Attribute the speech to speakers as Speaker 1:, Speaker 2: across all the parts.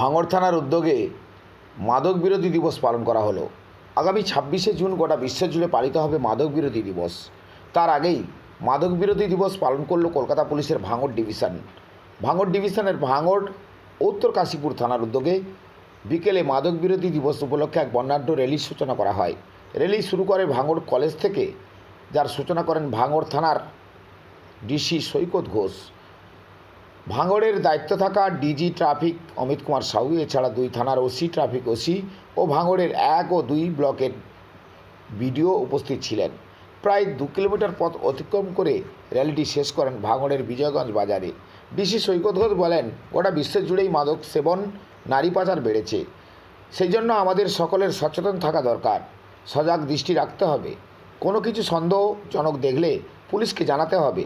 Speaker 1: ভাঙড় থানার উদ্যোগে মাদক বিরোধী দিবস পালন করা হলো। আগামী ছাব্বিশে জুন গোটা বিশ্বজুড়ে পালিত হবে মাদক বিরোধী দিবস। তার আগেই মাদক বিরোধী দিবস পালন করল কলকাতা পুলিশের ভাঙড় ডিভিশন। ভাঙড় ডিভিশনের ভাঙড় উত্তর কাশীপুর থানার উদ্যোগে বিকেলে মাদক বিরোধী দিবস উপলক্ষে এক বর্ণাঢ্য র্যালির সূচনা করা হয়। র্যালি শুরু করে ভাঙড় কলেজ থেকে, যার সূচনা করেন ভাঙড় থানার ডিসি সৈকত ঘোষ। ভাঙড়ের দায়িত্ব থাকা ডিজি ট্রাফিক অমিত কুমার সাহু, এছাড়া দুই থানার ওসি, ট্রাফিক ওসি ও ভাঙড়ের এক ও দুই ব্লকের বিডিও উপস্থিত ছিলেন। প্রায় দু কিলোমিটার পথ অতিক্রম করে র্যালিটি শেষ করেন ভাঙড়ের বিজয়গঞ্জ বাজারে। ডিসি সৈকত ঘোষ বলেন, গোটা বিশ্ব জুড়েই মাদক সেবন, নারী পাচার বেড়েছে। সেই জন্য আমাদের সকলের সচেতন থাকা দরকার। সজাগ দৃষ্টি রাখতে হবে। কোনো কিছু সন্দেহজনক দেখলে পুলিশকে জানাতে হবে।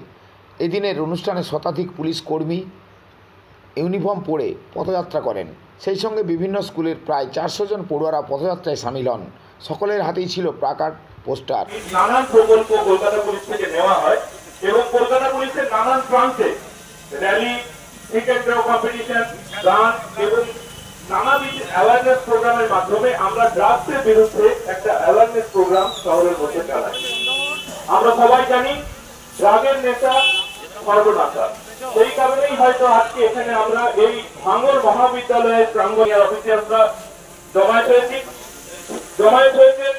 Speaker 1: এদিনের অনুষ্ঠানে শতাধিক পুলিশ কর্মী ইউনিফর্ম পরে পথযাত্রা করেন। সেই সঙ্গে বিভিন্ন স্কুলের প্রায় চারশো জন পড়ুয়ারা পথযাত্রায় সামিল হন। সকলের হাতেই ছিল প্রাকার পোস্টার।
Speaker 2: নানান প্রকল্প কলকাতা পুলিশ থেকে নেওয়া হয় এবং কলকাতা পুলিশের নানান প্রান্তে র্যালি ক্রিকেট কম্পিটিশন গান এবং নানাবিধ অ্যাওয়ারনেস প্রোগ্রামের মাধ্যমে আমরা ড্রাগসের বিরুদ্ধে একটা অ্যাওয়ারনেস প্রোগ্রাম শহরের মধ্যে চালাই। আমরা সবাই জানি ড্রাগের সেই কারণেই হয়তো আজকে এখানে আমরা এই ভাঙর মহাবিদ্যালয়ের প্রাঙ্গণের অফিসে আমরা জমায়েত হয়েছি। জমায়েত হয়েছেন